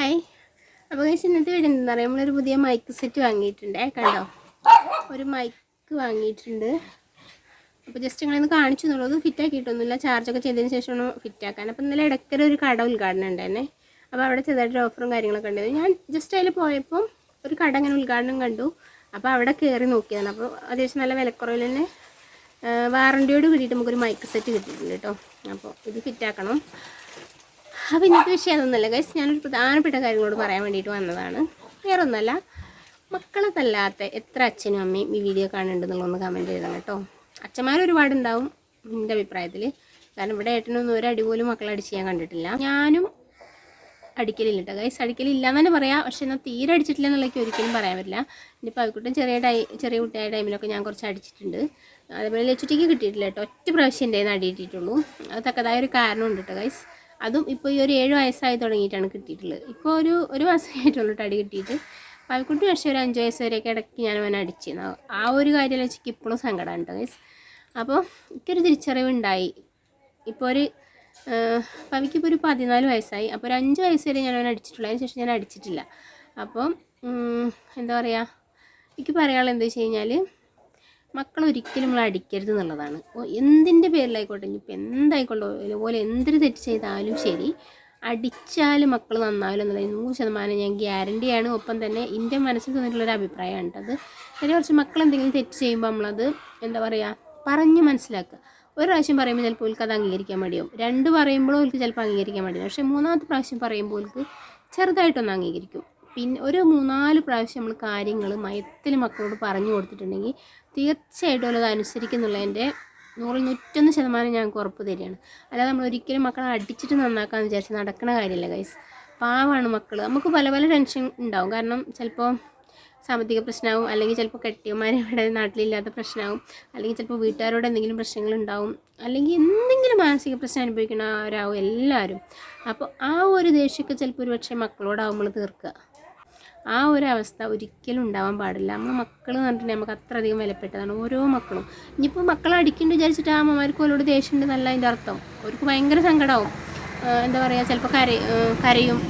Hi. അപ്പോൾ കഴിച്ച് ഇന്നത്തെ വീട് എന്താ പറയുക നമ്മളൊരു പുതിയ മൈക്ക് സെറ്റ് വാങ്ങിയിട്ടുണ്ട്. കണ്ടോ? ഒരു മൈക്ക് വാങ്ങിയിട്ടുണ്ട്. അപ്പോൾ ജസ്റ്റ് ഇങ്ങനെ കാണിച്ചു എന്നുള്ളത് ഫിറ്റ് ആക്കിയിട്ടൊന്നുമില്ല. ചാർജൊക്കെ ചെയ്തതിന് ശേഷമാണ് ഫിറ്റ് ആക്കാൻ. അപ്പോൾ ഇന്നലെ ഇടയ്ക്കൊരു ഒരു കട ഉദ്ഘാടനം ഉണ്ടായിരുന്നേ. അപ്പോൾ അവിടെ ചെറുതായിട്ട് ഓഫറും കാര്യങ്ങളൊക്കെ ഉണ്ടായിരുന്നു. ഞാൻ ജസ്റ്റ് അതിൽ പോയപ്പോൾ ഒരു കട അങ്ങനെ ഉദ്ഘാടനം കണ്ടു. അപ്പോൾ അവിടെ കയറി നോക്കിയതാണ്. അപ്പോൾ അത്യാവശ്യം നല്ല വിലക്കുറവിൽ തന്നെ വാറണ്ടിയോട് കൂടിയിട്ട് നമുക്കൊരു മൈക്ക് സെറ്റ് കിട്ടിയിട്ടുണ്ട് കേട്ടോ. അപ്പോൾ ഇത് ഫിറ്റ് ആക്കണം. അപ്പോൾ ഇന്നത്തെ വിഷയം അതൊന്നുമല്ല ഗൈസ് ഞാനൊരു പ്രധാനപ്പെട്ട കാര്യങ്ങളോട് പറയാൻ വേണ്ടിയിട്ട് വന്നതാണ്. വേറെ ഒന്നുമല്ല മക്കളെ തല്ലാത്ത എത്ര അച്ഛനും അമ്മയും ഈ വീഡിയോ കാണുന്നുണ്ടെന്നുള്ളതൊന്ന് കമന്റ് ചെയ്തതാണ് കേട്ടോ. അച്ഛന്മാർ ഒരുപാടുണ്ടാവും എന്റെ അഭിപ്രായത്തിൽ കാരണം ഇവിടെ ഏട്ടനൊന്നും ഒരു അടി പോലും മക്കളെ അടിച്ച് ഞാൻ കണ്ടിട്ടില്ല. ഞാനും അടിക്കലില്ല കേട്ടോ. ഗൈസ് അടിക്കലില്ല എന്ന് തന്നെ പറയാം. പക്ഷേ എന്നാൽ തീരെ അടിച്ചിട്ടില്ല എന്നുള്ളതൊക്കെ ഒരിക്കലും പറയാൻ പറ്റില്ല. ഇനിയിപ്പോൾ അവിക്കുട്ടൻ ചെറിയ ടൈ ചെറിയ കുട്ടിയായ ടൈമിലൊക്കെ ഞാൻ കുറച്ച് അടിച്ചിട്ടുണ്ട്. അതേപോലെ ലച്ചുട്ടിക്ക് കിട്ടിയിട്ടില്ല കേട്ടോ. ഒറ്റ പ്രാവശ്യം എന്റെ അടി അത് തക്കതായ ഒരു കാരണമുണ്ട് കേട്ടോ ഗൈസ് അതും ഇപ്പോൾ ഈ ഒരു ഏഴ് വയസ്സായി തുടങ്ങിയിട്ടാണ് കിട്ടിയിട്ടുള്ളത്. ഇപ്പോൾ ഒരു ഒരു മാസം ആയിട്ടുള്ളൂ അടി കിട്ടിയിട്ട്. പാൽക്കുട്ടി പക്ഷേ ഒരു അഞ്ച് വയസ്സ് വരെയൊക്കെ ഇടയ്ക്ക് ഞാൻ അവനെ അടിച്ചിരുന്നു. ആ ഒരു കാര്യം വെച്ചിട്ട് ഇപ്പോഴും സങ്കടമാണ് കേട്ടോ ഗൈസ് അപ്പോൾ എനിക്കൊരു തിരിച്ചറിവ് ഉണ്ടായി ഇപ്പോൾ ഒരു പവിക്കിപ്പോൾ ഒരു പതിനാല് വയസ്സായി. അപ്പോൾ ഒരു അഞ്ച് വയസ്സ് വരെ ഞാൻ അവനെ അടിച്ചിട്ടുള്ളൂ. അതിന് ശേഷം ഞാൻ അടിച്ചിട്ടില്ല. അപ്പോൾ എന്താ പറയുക എനിക്ക് പറയാനുള്ളത് എന്താ വെച്ച് കഴിഞ്ഞാൽ മക്കൾ ഒരിക്കലും നമ്മൾ അടിക്കരുത് എന്നുള്ളതാണ്. എന്തിന്റെ പേരിലായിക്കോട്ടെ ഇനിയിപ്പോൾ എന്തായിക്കോട്ടെ അതുപോലെ എന്തൊരു തെറ്റ് ചെയ്താലും ശരി അടിച്ചാൽ മക്കൾ നന്നാവില്ല എന്നുള്ളത് നൂറ് ശതമാനം ഞാൻ ഗ്യാരണ്ടിയാണ്. ഒപ്പം തന്നെ എന്റെ മനസ്സിൽ തന്നിട്ടുള്ളൊരു അഭിപ്രായമാണ് കേട്ടത് ചെറിയ കുറച്ച് മക്കൾ എന്തെങ്കിലും തെറ്റ് ചെയ്യുമ്പോൾ നമ്മളത് എന്താ പറയുക പറഞ്ഞ് മനസ്സിലാക്കുക. ഒരു പ്രാവശ്യം പറയുമ്പോൾ ചിലപ്പോൾ ഓൾക്ക് അത് അംഗീകരിക്കാൻ മടിയാവും. രണ്ട് പറയുമ്പോഴും ഓൾക്ക് ചിലപ്പോൾ അംഗീകരിക്കാൻ മടിയാവും. പക്ഷേ മൂന്നാമത്തെ പ്രാവശ്യം പറയുമ്പോൾ ഓൾക്ക് ചെറുതായിട്ടൊന്ന് അംഗീകരിക്കും. പിന്നെ ഒരു മൂന്നാൽ പ്രാവശ്യം നമ്മൾ കാര്യങ്ങൾ മയത്തിൽ മക്കളോട് പറഞ്ഞു കൊടുത്തിട്ടുണ്ടെങ്കിൽ തീർച്ചയായിട്ടും അത് അനുസരിക്കുന്നുള്ളതിന്റെ നൂറിൽ നൂറ്റൊന്ന് ശതമാനം ഞങ്ങൾക്ക് ഉറപ്പ് തരികയാണ്. അല്ലാതെ നമ്മൾ ഒരിക്കലും മക്കളെ അടിച്ചിട്ട് നന്നാക്കാമെന്ന് വിചാരിച്ച് നടക്കുന്ന കാര്യമല്ല ഗൈസ് പാവമാണ് മക്കൾ നമുക്ക് പല പല ടെൻഷൻ ഉണ്ടാവും. കാരണം ചിലപ്പോൾ സാമ്പത്തിക പ്രശ്നമാവും അല്ലെങ്കിൽ ചിലപ്പോൾ കെട്ടിയന്മാർ ഇവിടെ നാട്ടിലില്ലാത്ത പ്രശ്നമാവും അല്ലെങ്കിൽ ചിലപ്പോൾ വീട്ടുകാരോട് എന്തെങ്കിലും പ്രശ്നങ്ങളുണ്ടാവും അല്ലെങ്കിൽ എന്തെങ്കിലും മാനസിക പ്രശ്നം അനുഭവിക്കുന്നവരാവും എല്ലാവരും. അപ്പോൾ ആ ഒരു ദേഷ്യമൊക്കെ ചിലപ്പോൾ ഒരു പക്ഷേ മക്കളോടാവുമ്പോൾ തീർക്കുക. ആ ഒരു അവസ്ഥ ഒരിക്കലും ഉണ്ടാവാൻ പാടില്ല. നമ്മൾ മക്കൾ എന്ന് പറഞ്ഞിട്ടുണ്ടെങ്കിൽ നമുക്ക് അത്രയധികം വിലപ്പെട്ടതാണ് ഓരോ മക്കളും. ഇനിയിപ്പോൾ മക്കളെ അടിക്കേണ്ടി വിചാരിച്ചിട്ട് ആ അമ്മമാർക്ക് ഓരോട് ദേഷ്യമുണ്ട് നല്ല അതിന്റെ അർത്ഥം. അവർക്ക് ഭയങ്കര സങ്കടമാവും എന്താ പറയുക ചിലപ്പോൾ കര കരയും.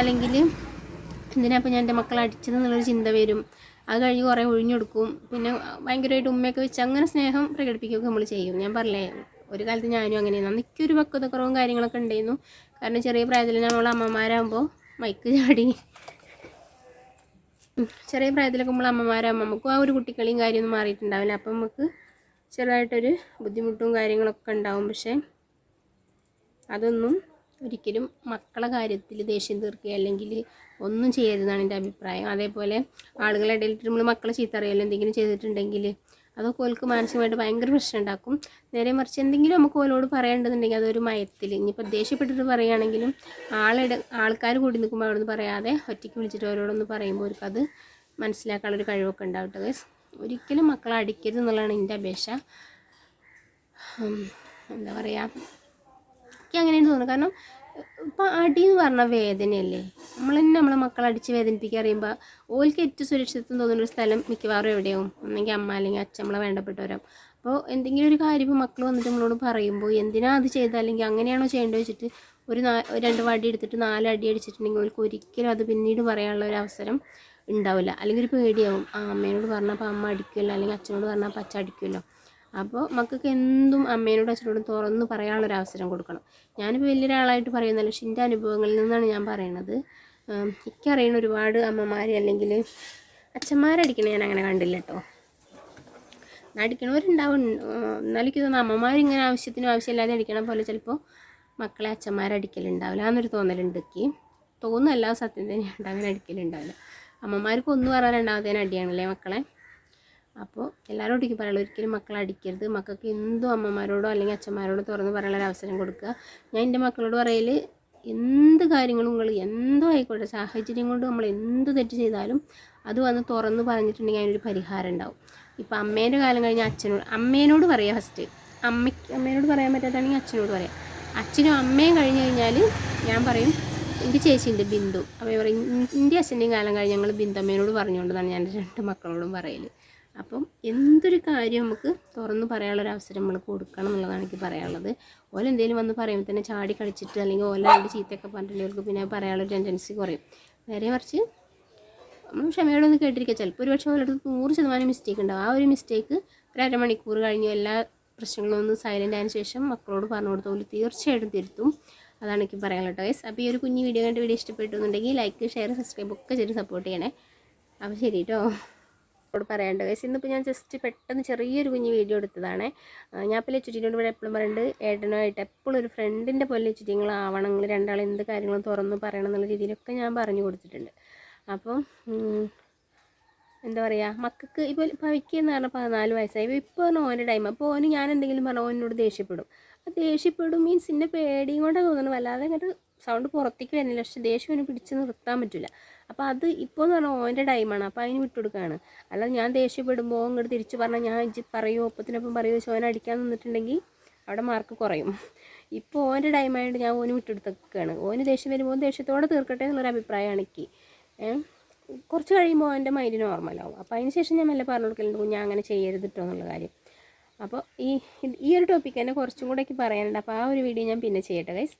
അല്ലെങ്കിൽ എന്തിനാ ഇപ്പോൾ ഞാൻ എന്റെ മക്കളെ അടിച്ചത് എന്നുള്ളൊരു ചിന്ത വരും. അത് കഴിഞ്ഞ് കുറേ ഒഴിഞ്ഞു കൊടുക്കും. പിന്നെ ഭയങ്കരമായിട്ട് ഉമ്മയൊക്കെ വെച്ച് അങ്ങനെ സ്നേഹം പ്രകടിപ്പിക്കുകയൊക്കെ നമ്മൾ ചെയ്യും. ഞാൻ പറഞ്ഞേ ഒരു കാലത്ത് ഞാനും അങ്ങനെയാണ് അന്നിക്കൊരു പക്വത കുറവും കാര്യങ്ങളൊക്കെ ഉണ്ടായിരുന്നു. കാരണം ചെറിയ പ്രായത്തിൽ നമ്മൾ അമ്മമാരാകുമ്പോൾ മൈക്ക് ചാടി ചെറിയ പ്രായത്തിലൊക്കെ നമ്മൾ അമ്മമാരാകുമ്പോൾ നമുക്കും ആ ഒരു കുട്ടിക്കളിയും കാര്യമൊന്നും മാറിയിട്ടുണ്ടാവില്ല. അപ്പം നമുക്ക് ചെറുതായിട്ടൊരു ബുദ്ധിമുട്ടും കാര്യങ്ങളൊക്കെ ഉണ്ടാവും. പക്ഷേ അതൊന്നും ഒരിക്കലും മക്കളെ കാര്യത്തിൽ ദേഷ്യം തീർക്കുക അല്ലെങ്കിൽ ഒന്നും ചെയ്യരുതെന്നാണ് എന്റെ അഭിപ്രായം. അതേപോലെ ആളുകളുടെ ഇടയിൽ നമ്മൾ മക്കളെ ചീത്തറിയല്ലോ എന്തെങ്കിലും ചെയ്തിട്ടുണ്ടെങ്കിൽ അതൊക്കെ ഓൾക്ക് മാനസികമായിട്ട് ഭയങ്കര പ്രശ്നം ഉണ്ടാക്കും നേരെ മറിച്ച് എന്തെങ്കിലും നമുക്ക് ഓലോട് പറയേണ്ടതുണ്ടെങ്കിൽ അതൊരു മയത്തിൽ ഇനിയിപ്പോൾ ദേഷ്യപ്പെട്ടിട്ട് പറയുകയാണെങ്കിലും ആളിട ആൾക്കാർ കൂടി നിൽക്കുമ്പോൾ അവിടെ നിന്ന് പറയാതെ ഒറ്റയ്ക്ക് വിളിച്ചിട്ട് ഓരോടൊന്ന് പറയുമ്പോൾ അവർക്ക് അത് മനസ്സിലാക്കാനുള്ളൊരു കഴിവൊക്കെ ഉണ്ടാവട്ടെ ഗൈസ് ഒരിക്കലും മക്കളെ അടിക്കരുത് എന്നുള്ളതാണ് എന്റെ അപേക്ഷ. എന്താ പറയുക എനിക്ക് അങ്ങനെയാണ് തോന്നുന്നത്. കാരണം ഇപ്പം അടി എന്ന് പറഞ്ഞാൽ വേദനയല്ലേ? നമ്മൾ തന്നെ നമ്മളെ മക്കളെ അടിച്ച് വേദനിപ്പിക്കുക അറിയുമ്പോൾ ഓൽക്ക് ഏറ്റവും സുരക്ഷിതത്വം തോന്നുന്ന ഒരു സ്ഥലം മിക്കവാറും എവിടെയാവും? ഒന്നെങ്കിൽ അമ്മ അല്ലെങ്കിൽ അച്ഛൻ നമ്മളെ വേണ്ടപ്പെട്ടവരാവും അപ്പോൾ എന്തെങ്കിലും ഒരു കാര്യം ഇപ്പോൾ മക്കൾ വന്നിട്ട് നമ്മളോട് പറയുമ്പോൾ എന്തിനാ അത് ചെയ്തത് അല്ലെങ്കിൽ അങ്ങനെയാണോ ചെയ്യേണ്ടത് വെച്ചിട്ട് ഒരു നാ രണ്ട് വടി എടുത്തിട്ട് നാല് അടി അടിച്ചിട്ടുണ്ടെങ്കിൽ അവർക്ക് ഒരിക്കലും അത് പിന്നീട് പറയാനുള്ള ഒരു അവസരം ഉണ്ടാവില്ല. അല്ലെങ്കിൽ ഒരു പേടിയാവും. ആ അമ്മേനോട് പറഞ്ഞപ്പോൾ അമ്മ അടിക്കുമല്ലോ അല്ലെങ്കിൽ അച്ഛനോട് പറഞ്ഞപ്പോൾ അച്ഛൻ അടിക്കുമല്ലോ അപ്പോൾ മക്കൾക്ക് എന്തും അമ്മേനോടും അച്ഛനോടും തുറന്ന് പറയാനുള്ളൊരു അവസരം കൊടുക്കണം. ഞാനിപ്പോൾ വലിയൊരാളായിട്ട് പറയുന്നില്ല പക്ഷെ എന്റെ അനുഭവങ്ങളിൽ നിന്നാണ് ഞാൻ പറയണത്. എനിക്കറിയുന്ന ഒരുപാട് അമ്മമാർ അല്ലെങ്കിൽ അച്ഛന്മാരടിക്കണ ഞാൻ അങ്ങനെ കണ്ടില്ല കേട്ടോ അടിക്കണവരുണ്ടാവും. എന്നാലും തോന്നുന്നു അമ്മമാരിങ്ങനെ ആവശ്യത്തിനും ആവശ്യമില്ലാതെ അടിക്കണ പോലെ ചിലപ്പോൾ മക്കളെ അച്ഛന്മാരടിക്കലുണ്ടാവില്ല എന്നൊരു തോന്നലുണ്ട് എനിക്ക് തോന്നുന്നല്ല സത്യം തന്നെയുണ്ട് അങ്ങനെ അടിക്കലുണ്ടാവില്ല. അമ്മമാർക്ക് ഒന്ന് പറയാൻ രണ്ടാമത്തേന് അടിയാണല്ലേ മക്കളെ? അപ്പോൾ എല്ലാവരും ഒട്ടിക്ക് പറയുള്ളൂ ഒരിക്കലും മക്കളെ അടിക്കരുത്. മക്കൾക്ക് എന്തും അമ്മമാരോടോ അല്ലെങ്കിൽ അച്ഛന്മാരോടോ തുറന്ന് പറയാനുള്ള അവസരം കൊടുക്കുക. ഞാൻ എന്റെ മക്കളോട് പറയൽ എന്ത് കാര്യങ്ങളും നിങ്ങൾ എന്തോ ആയിക്കോട്ടെ സാഹചര്യം കൊണ്ട് നമ്മൾ എന്ത് തെറ്റ് ചെയ്താലും അത് വന്ന് തുറന്ന് പറഞ്ഞിട്ടുണ്ടെങ്കിൽ അതിനൊരു പരിഹാരം ഉണ്ടാവും. ഇപ്പം അമ്മേന്റെ കാലം കഴിഞ്ഞാൽ അച്ഛനോട് അമ്മേനോട് പറയാം ഫസ്റ്റ് അമ്മയ്ക്ക് അമ്മേനോട് പറയാൻ പറ്റാത്താണെങ്കിൽ അച്ഛനോട് പറയാം. അച്ഛനും അമ്മയും കഴിഞ്ഞ് കഴിഞ്ഞാൽ ഞാൻ പറയും എന്റെ ചേച്ചീന്റെ ബിന്ദു. അപ്പോൾ പറയും എന്റെ അച്ഛന്റെയും കാലം കഴിഞ്ഞ് ഞങ്ങൾ ബിന്ദു അമ്മേനോട് പറഞ്ഞുകൊണ്ടെന്നാണ് ഞാൻ രണ്ട് മക്കളോടും പറയൽ അപ്പം എന്തൊരു കാര്യം നമുക്ക് തുറന്ന് പറയാനുള്ളൊരു അവസരം നമ്മൾ കൊടുക്കണം എന്നുള്ളതാണ് എനിക്ക് പറയാനുള്ളത്. ഓല എന്തെങ്കിലും വന്ന് പറയുമ്പോൾ തന്നെ ചാടി കളിച്ചിട്ട് അല്ലെങ്കിൽ ഓല അതിന്റെ ചീത്തയൊക്കെ പറഞ്ഞിട്ടുള്ളവർക്ക് പിന്നെ പറയാനുള്ള ടെൻഡൻസി കുറയും. നേരെ മറിച്ച് നമ്മൾ ക്ഷമയോടെ ഒന്ന് കേട്ടിരിക്കുക. ചിലപ്പോൾ ഒരു ഓരോരുത്തർ നൂറ് ശതമാനം മിസ്റ്റേക്ക് ഉണ്ടാവും. ആ ഒരു മിസ്റ്റേക്ക് ഒരു അരമണിക്കൂർ കഴിഞ്ഞ് എല്ലാ പ്രശ്നങ്ങളും ഒന്ന് സൈലന്റ് ആയതിനു ശേഷം മക്കളോട് പറഞ്ഞു കൊടുത്തോളൂ തീർച്ചയായിട്ടും തിരുത്തും. അതാണ് എനിക്ക് പറയാനുള്ളത് ഗൈസ് അപ്പോൾ ഈ ഒരു കുഞ്ഞു വീഡിയോ കണ്ട് വീഡിയോ ഇഷ്ടപ്പെട്ടു എന്നുണ്ടെങ്കിൽ ലൈക്ക് ഷെയർ സബ്സ്ക്രൈബ് ഒക്കെ ചെയ്ത് സപ്പോർട്ട് ചെയ്യണേ. അപ്പോൾ ശരി കേട്ടോ. അവരോട് പറയാണ്ട്. ഗൈസ് ഇന്നിപ്പോൾ ഞാൻ ജസ്റ്റ് പെട്ടെന്ന് ചെറിയൊരു കുഞ്ഞ് വീഡിയോ എടുത്തതാണ്. ഞാൻ ഇപ്പോൾ ചുറ്റിനോട് ഇവിടെ എപ്പോഴും പറയുന്നുണ്ട് ഏട്ടനുമായിട്ട് എപ്പോഴും ഒരു ഫ്രണ്ടിന്റെ പോലെ ചുറ്റിങ്ങളാവണം നിങ്ങൾ രണ്ടാളും എന്ത് കാര്യങ്ങളും തുറന്ന് പറയണം എന്നുള്ള രീതിയിലൊക്കെ ഞാൻ പറഞ്ഞു കൊടുത്തിട്ടുണ്ട്. അപ്പം എന്താ പറയുക മക്കൾക്ക് ഇപ്പോൾ ഭവിക്കുക എന്ന് പറഞ്ഞാൽ പതിനാല് വയസ്സായി. ഇപ്പോൾ പറഞ്ഞാൽ ഓന്റെ ടൈം അപ്പോൾ ഓന് ഞാൻ എന്തെങ്കിലും പറഞ്ഞാൽ ഓനോട് ദേഷ്യപ്പെടും. ആ ദേഷ്യപ്പെടും മീൻസ് ഇന്നെ പേടിയും കൊണ്ടാണ് തോന്നുന്നത് വല്ലാതെ അങ്ങോട്ട് സൗണ്ട് പുറത്തേക്ക് വരുന്നില്ല. പക്ഷെ ദേഷ്യം അവന് പിടിച്ച് നിർത്താൻ പറ്റില്ല അപ്പോൾ അത് ഇപ്പോൾ എന്ന് പറഞ്ഞാൽ ഓന്റെ ടൈമാണ് അപ്പോൾ അതിന് വിട്ടുകൊടുക്കുകയാണ് അല്ലാതെ ഞാൻ ദേഷ്യപ്പെടുമ്പോൾ ഇങ്ങോട്ട് തിരിച്ച് പറഞ്ഞാൽ ഞാൻ ഇജ്ജ് പറയുമോ ഒപ്പത്തിനൊപ്പം പറയുമോ ചോന അടിക്കാൻ നിന്നിട്ടുണ്ടെങ്കിൽ അവിടെ മാർക്ക് കുറയും. ഇപ്പോൾ ഓന്റെ ടൈമായിട്ട് ഞാൻ ഓന് വിട്ടെടുത്തൊക്കെയാണ് ഓന് ദേഷ്യം വരുമ്പോൾ ദേഷ്യത്തോടെ തീർക്കട്ടെ എന്നുള്ളൊരു അഭിപ്രായമാണ് എനിക്ക്. കുറച്ച് കഴിയുമ്പോൾ എന്റെ മൈൻഡ് നോർമലാവും അപ്പോൾ അതിന് ശേഷം ഞാൻ മെല്ലെ പറഞ്ഞു കൊടുക്കലുണ്ട് കുഞ്ഞാ അങ്ങനെ ചെയ്യരുത് കേട്ടോ എന്നുള്ള കാര്യം. അപ്പോൾ ഈ ഈ ഒരു ടോപ്പിക്ക് തന്നെ കുറച്ചും കൂടെ എനിക്ക് പറയാനുണ്ട്. അപ്പോൾ ആ ഒരു വീഡിയോ ഞാൻ പിന്നെ ചെയ്യട്ടെ ഗൈസ്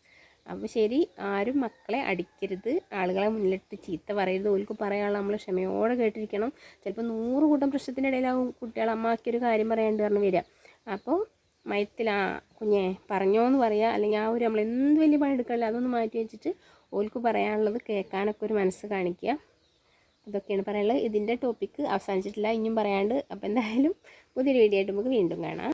അപ്പോൾ ശരി ആരും മക്കളെ അടിക്കരുത്. ആളുകളെ മുന്നിലിട്ട് ചീത്ത പറയരുത്. ഓൽക്ക് പറയാനുള്ള നമ്മൾ ക്ഷമയോടെ കേട്ടിരിക്കണം. ചിലപ്പോൾ നൂറ് കൂട്ടം പ്രശ്നത്തിന്റെ ഇടയിലാവും കുട്ടികൾ അമ്മയ്ക്ക് ഒരു കാര്യം പറയാണ്ട് പറഞ്ഞ് വരിക. അപ്പോൾ മയത്തിൽ ആ കുഞ്ഞെ പറഞ്ഞോ എന്ന് പറയുക അല്ലെങ്കിൽ ആ ഒരു നമ്മൾ എന്ത് വലിയ പണി എടുക്കല്ല അതൊന്ന് മാറ്റി വെച്ചിട്ട് ഓൽക്ക് പറയാനുള്ളത് കേൾക്കാനൊക്കെ ഒരു മനസ്സ് കാണിക്കുക. ഇതൊക്കെയാണ് പറയാനുള്ളത്. ഇതിന്റെ ടോപ്പിക്ക് അവസാനിച്ചിട്ടില്ല. ഇനിയും പറയാണ്ട് അപ്പോൾ എന്തായാലും പുതിയൊരു വീഡിയോ ആയിട്ട് നമുക്ക് വീണ്ടും കാണാം.